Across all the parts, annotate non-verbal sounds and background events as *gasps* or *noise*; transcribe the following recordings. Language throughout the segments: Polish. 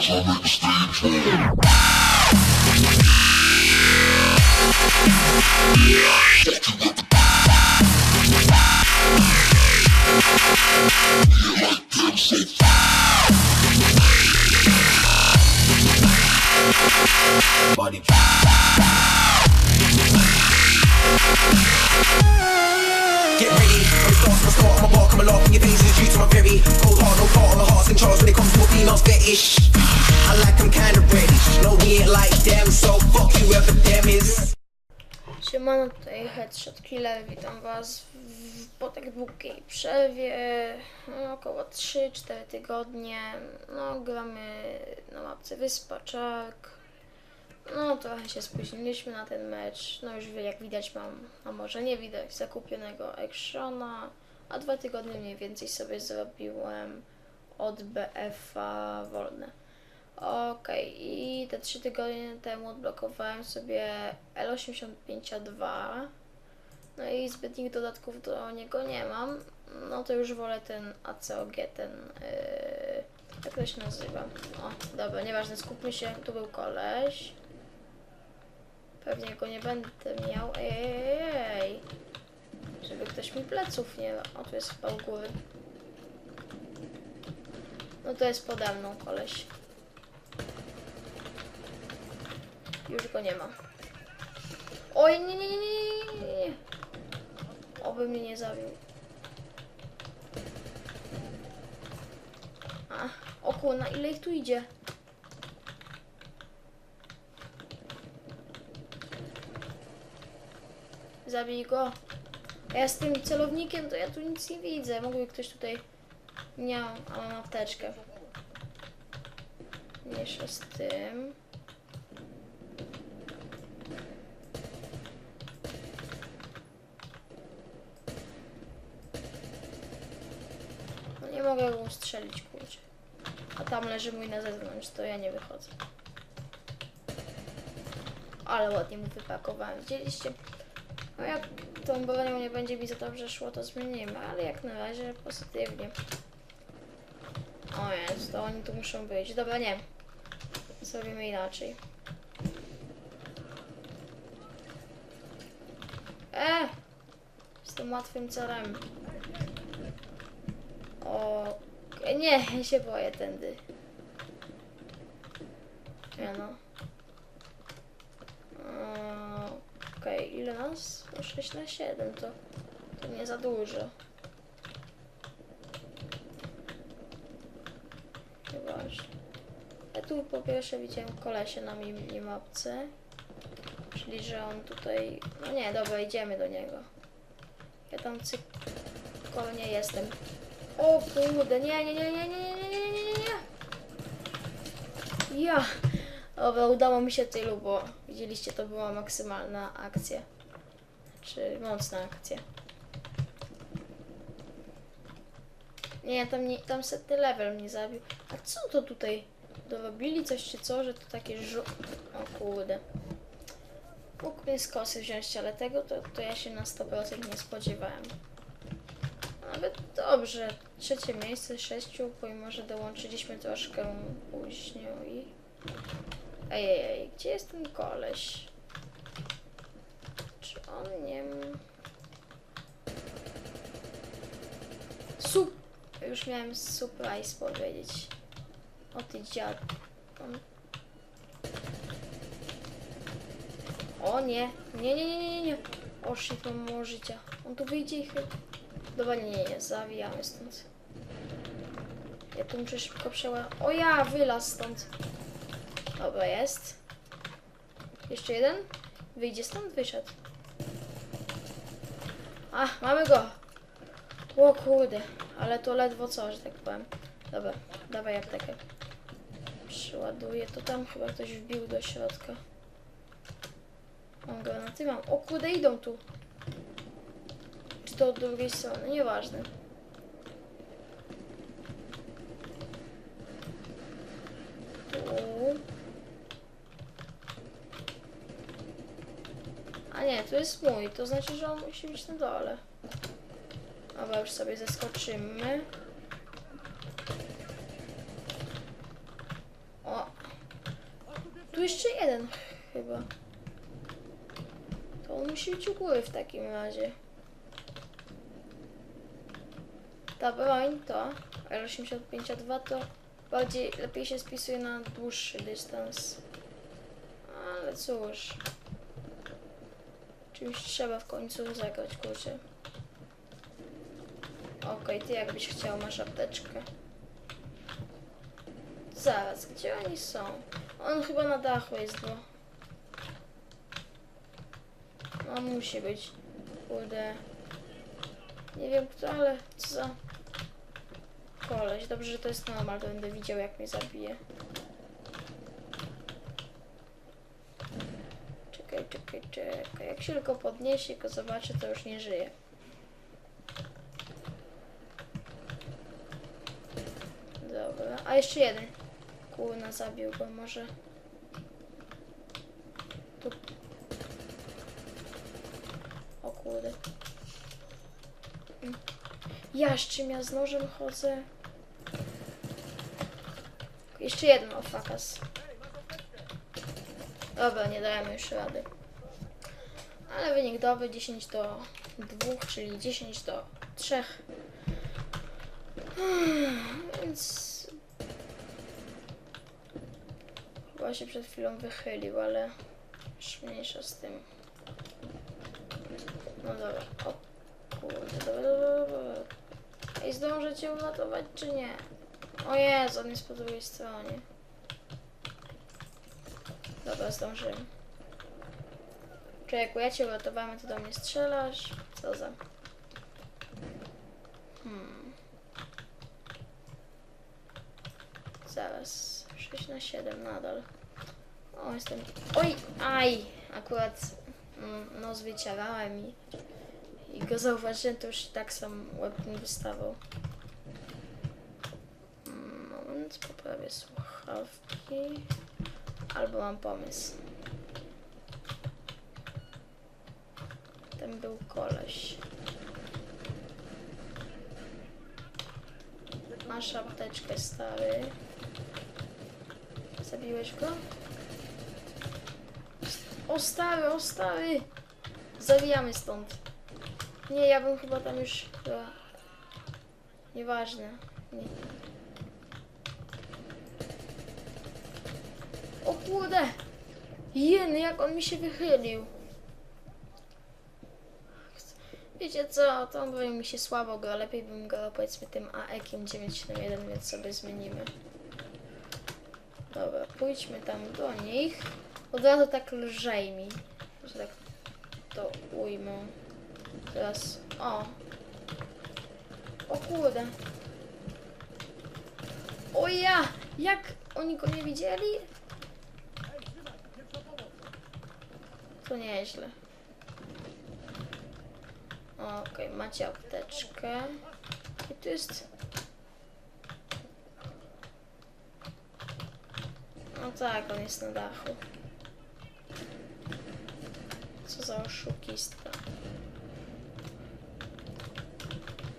just I make a stage Body Get ready, it starts, I'm a lark, and your things is due to my very cold heart, no part of my heart's in charge when it comes to a female's fetish. I like no we ain't like them, so fuck you is. Siemano, tutaj Headshot Killer, witam was w, po tak długiej przerwie, no, około 3-4 tygodnie, no gramy na mapce Wyspa Czark, no trochę się spóźniliśmy na ten mecz, no już jak widać mam, a może nie widać, zakupionego Actiona, a dwa tygodnie mniej więcej sobie zrobiłem od BF-a wolne. I te trzy tygodnie temu odblokowałem sobie L85A2. No i zbytnich dodatków do niego nie mam. No to już wolę ten ACOG, ten. Yy, jak to się nazywa? O, dobra, nieważne, skupmy się. Tu był koleś. Pewnie go nie będę miał. Ej, ej, ej, ej. Żeby ktoś mi pleców nie. O, tu jest chyba u góry. No to jest pode mną koleś. Już go nie ma. Oj, nie, nie, nie, nie, nie. Oby mnie nie zabił. A, o kurna, ile ich tu idzie? Zabij go. Ja z tym celownikiem to ja tu nic nie widzę. Mógłby ktoś tutaj... Nie, a mam apteczkę. Mniejsza z tym. Go ustrzelić, kurczę. A tam leży mój na zewnątrz, to ja nie wychodzę. Ale ładnie mu wypakowałem, widzieliście? No jak tą bronią nie będzie mi za dobrze szło, to zmienimy, ale jak na razie pozytywnie. O jest, to oni tu muszą być. Dobra, nie. Zrobimy inaczej. E! Tym łatwym celem. O, nie, ja się boję tędy. Nie no. Eee, Okej, ile nas? No 6 na 7, to, to nie za dużo. Nieważne. Ja tu po pierwsze widziałem kolesia na mi- minimapce. Czyli, że on tutaj... No nie, dobra, idziemy do niego. Ja tam cyk... Nie jestem. O kurde, nie, nie, nie, nie, nie, nie, nie, nie, nie, nie. Ja. Dobra, udało mi się tylu, bo widzieliście, to była maksymalna akcja. Czy mocna akcja. Nie, tam, nie, tam setny level mnie zabił. A co to tutaj dorobili? Coś czy co, że to takie żu... O kurde. Mógł mnie z kosy wziąć, ale tego to, to ja się na 100% nie spodziewałem. Nawet dobrze. Trzecie miejsce, sześciu, pomimo, że dołączyliśmy troszkę później. Ej, ej, ej, gdzie jest ten koleś? Czy on nie... Sup... Już miałem surprise powiedzieć. O ty dziad... O nie, nie, nie, nie, nie, nie. O shit, mam mało życia. On tu wyjdzie i chyba... Dobra, nie, nie, zawijamy stąd. Ja tu muszę szybko przeła... O ja, wylaz stąd. Dobra, jest. Jeszcze jeden? Wyjdzie stąd? Wyszedł. A, mamy go! O kurde, ale to ledwo co, że tak powiem. Dobra, dawaj aptekę. Przyładuję to tam, chyba ktoś wbił do środka. Mam granaty, mam. O kurde, idą tu. To od drugiej strony? Nieważne. Tu. A nie, to jest mój, to znaczy, że on musi być na dole. Dobra, już sobie zeskoczymy. jeszcze jeden chyba. To on musi być u góry w takim razie. Ta broń to R85A2 to bardziej lepiej się spisuje na dłuższy dystans. Ale cóż. Czymś trzeba w końcu zagrać, kurczę. Okej, ty jakbyś chciał, masz apteczkę. Zaraz, gdzie oni są? On chyba na dachu jest, bo... No musi być. Kurde. Nie wiem kto, ale co za... Koleś. Dobrze, że to jest normal, będę widział jak mnie zabije. Czekaj, czekaj, czekaj. Jak się tylko podniesie, go zobaczę, to już nie żyje. Dobra, a jeszcze jeden. Kurna, zabił go, może. Tu. O kurde. Mm. Ja z czym ja z nożem chodzę? Jeszcze jeden o fakas. Dobra, nie dałem już rady. Ale wynik dobry 10 do 2, czyli 10 do 3. *sighs* Więc chyba się przed chwilą wychylił, ale już mniejsza z tym. No dobra, o kurde, dobra, dobra, dobra. Ej, zdążę cię uratować czy nie? O Jezu, on jest po drugiej stronie. Dobra, zdążyłem. Człowieku, ja cię uratowałem, ty do mnie strzelasz. Co za... Hmm. Zaraz. 6 na 7 nadal. O, jestem... Oj! Aj! Akurat mm, nos wyciarałem i, i go zauważyłem, to już i tak sam łeb mi wystawał. Moment, poprawię słuchawki. Albo mam pomysł. Ten był koleś. Masz apteczkę, stary. Zabiłeś go? O stary, o stary! Zawijamy stąd. Nie, ja bym chyba tam już. Nieważne. Nie. O kurde! Jeny, jak on mi się wychylił. Wiecie co, to by mi się słabo go, lepiej bym go powiedzmy tym AEK-iem 971, więc sobie zmienimy. Dobra, pójdźmy tam do nich. Od razu tak lżej mi, że tak to ujmę. Teraz, o. O kurde. O ja! Jak oni go nie widzieli? Nieźle. Okej, macie apteczkę. I tu jest... No tak, on jest na dachu. Co za oszukista.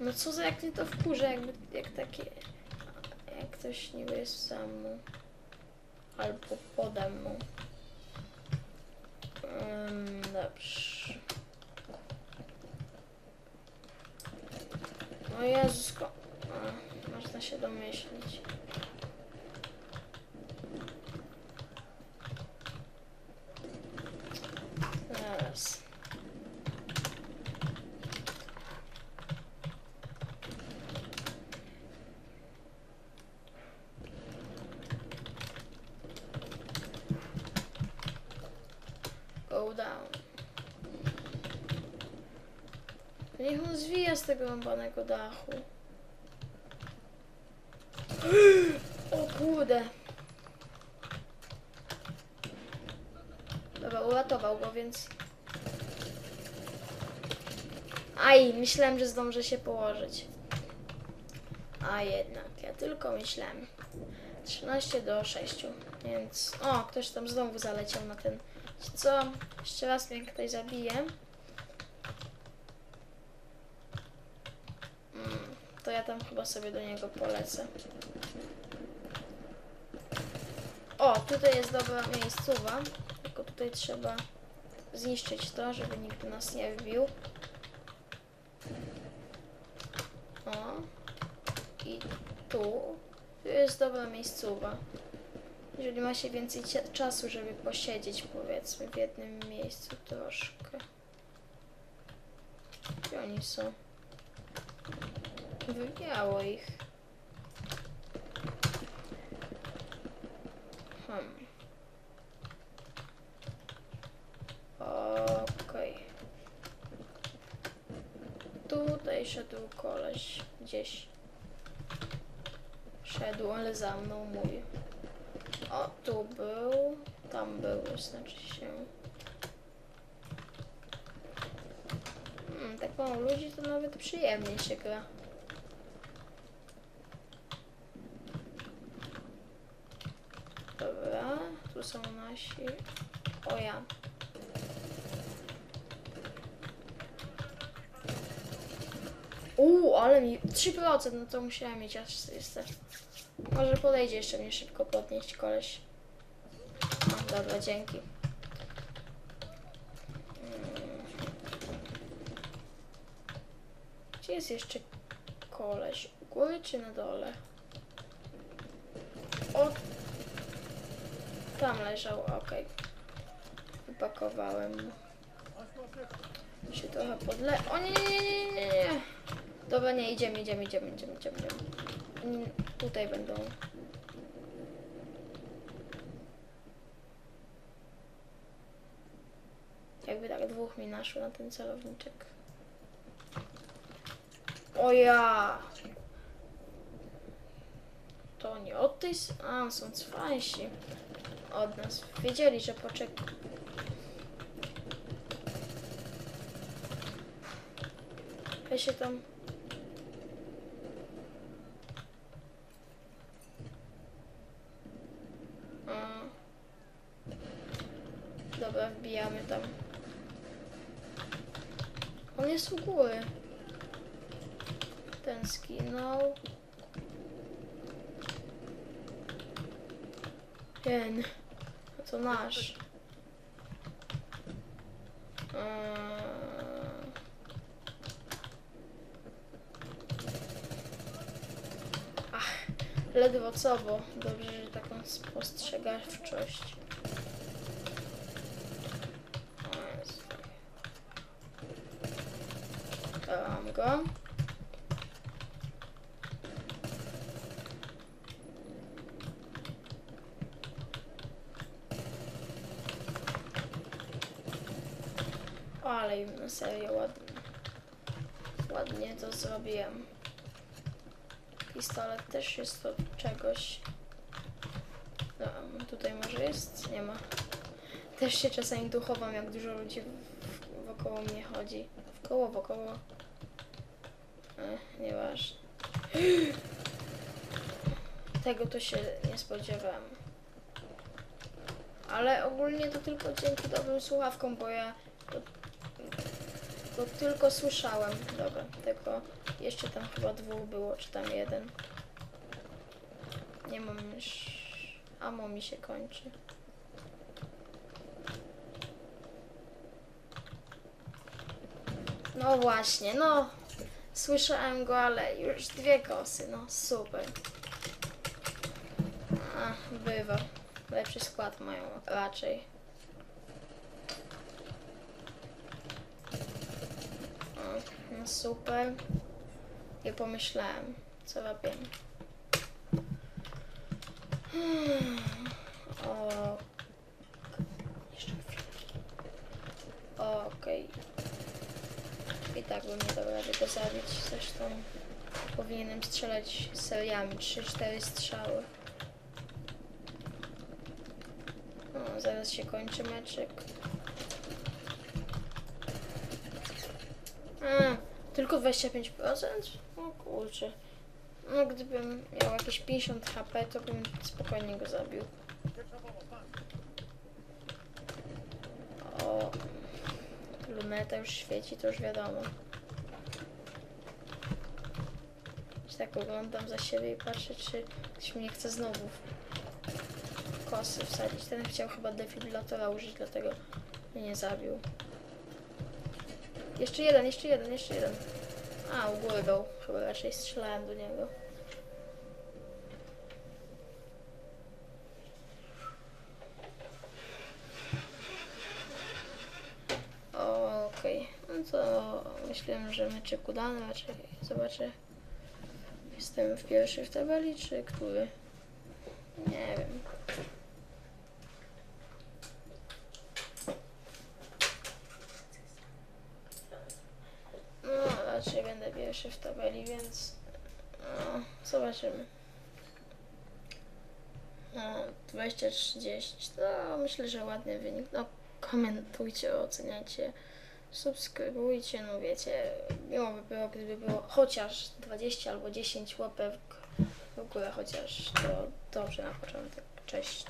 No co za jak mnie to wkurza, jakby, jak takie... Jak ktoś niby jest sam mu. Albo pode mną. Um, dobrze. O Jezusko. A, można się domyślić. Zaraz. Go down. Niech on zwija z tego rąbanego dachu. *gasps* O kurde. Dobra, uratował go, więc... Aj, myślałem, że zdążę się położyć. A jednak, ja tylko myślałem. 13 do 6, więc... O, ktoś tam znowu zaleciał na ten... Co? Jeszcze raz mnie ktoś zabije. Mm, to ja tam chyba sobie do niego polecę. O, tutaj jest dobra miejscowa. Tylko tutaj trzeba zniszczyć to, żeby nikt nas nie wbił. O. I tu. Tu jest dobra miejscowa. Jeżeli ma się więcej czasu, żeby posiedzieć, powiedzmy, w jednym miejscu troszkę. Gdzie oni są? Wywiało ich. Hmm. Okej. Tutaj szedł koleś gdzieś. Szedł, ale za mną mój. O, tu był. Tam był, znaczy się. Hmm, tak mało ludzi to nawet przyjemnie się gra. Dobra, tu są nasi. O ja. Uuu, ale mi 3%, no to musiałem mieć aż jeszcze. Może podejdzie jeszcze mnie szybko podnieść koleś. No, dobra, dzięki. Mm. Gdzie jest jeszcze koleś? U góry czy na dole? O! Tam leżał, okej. Wypakowałem mu. Się trochę podle... O nie, nie, nie, nie, nie. Dobra, nie, idziemy, idziemy, idziemy, idziemy, idziemy. idziemy. Oni Tutaj będą. Jakby tak dwóch mi naszło na ten celowniczek. O ja! To nie od tej... A, są cwańsi od nas. Wiedzieli, że poczek... Ja się tam... A. Dobra, wbijamy tam. On jest u góry. Ten skinął. Ten. A to nasz. Eee. Ach, ledwo co, bo dobrze, że taką spostrzegawczość. Mam go. O, ale na serio ładnie. Ładnie to zrobiłem. Pistolet też jest od czegoś. No, tutaj może jest? Nie ma. Też się czasami duchowam, jak dużo ludzi wokoło mnie chodzi. Wkoło, wokoło. Ech, nieważne. *gasps* Tego to się nie spodziewałem. Ale ogólnie to tylko dzięki dobrym słuchawkom, bo ja tylko słyszałem. Dobra, tego jeszcze tam chyba dwóch było, czy tam jeden. Nie mam już... Amo mi się kończy. No właśnie, no. Słyszałem go, ale już dwie kosy, no super. A, bywa. Lepszy skład mają raczej. O, no super. I pomyślałem, co robię. Hmm. O. Jeszcze. Okej. I tak bym nie dał rady go zabić. Zresztą powinienem strzelać seriami. 3-4 strzały. O, zaraz się kończy meczek. A, tylko 25%? O kurczę. No gdybym miał jakieś 50 HP, to bym spokojnie go zabił. O, luneta już świeci, to już wiadomo. Się tak oglądam za siebie i patrzę, czy ktoś mnie chce znowu wkopać. pasy wsadzić. Ten chciał chyba defibrylatora użyć, dlatego mnie nie zabił. Jeszcze jeden, jeszcze jeden, jeszcze jeden. A, u góry był. Chyba raczej strzelałem do niego. Okej, no to myślałem, że meczek udany, raczej zobaczę. Jestem w pierwszy w tabeli, czy który? Nie wiem. No, pierwszy w tabeli, więc no, zobaczymy. No, 20-30, to myślę, że ładny wynik. No, komentujcie, oceniajcie, subskrybujcie, no wiecie, miło by było, gdyby było chociaż 20 albo 10 łapek w górę, chociaż to dobrze na początek. Cześć.